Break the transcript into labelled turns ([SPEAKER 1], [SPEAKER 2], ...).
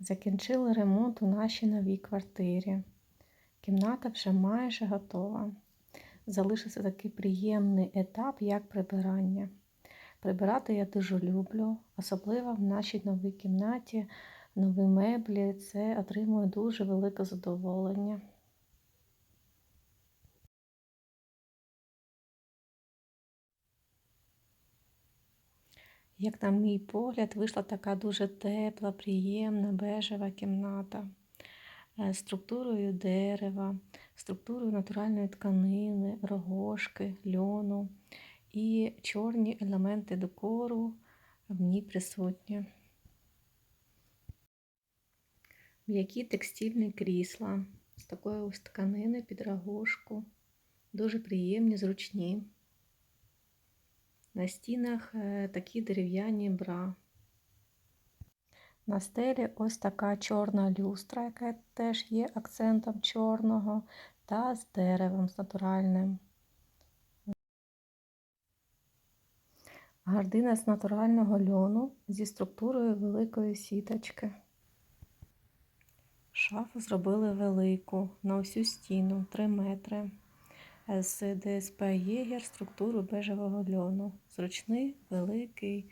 [SPEAKER 1] Закінчили ремонт у нашій новій квартирі. Кімната вже майже готова. Залишився такий приємний етап, як прибирання. Прибирати я дуже люблю, особливо в нашій новій кімнаті, нові меблі. Це отримує дуже велике задоволення. Як на мій погляд, вийшла така дуже тепла, приємна бежева кімната е, з структурою дерева, структурою натуральної тканини, рогошки, льону і чорні елементи декору в ній присутні. М'які текстильні крісла з такої ось тканини під рогошку, дуже приємні, зручні. На стінах е, такі дерев'яні бра. На стелі ось така чорна люстра, яка теж є акцентом чорного, та з деревом з натуральним. Гардина з натурального льону зі структурою великої сіточки. Шафу зробили велику на усю стіну 3 метри з ДСП Єгер структуру бежевого льону. Зручний, великий,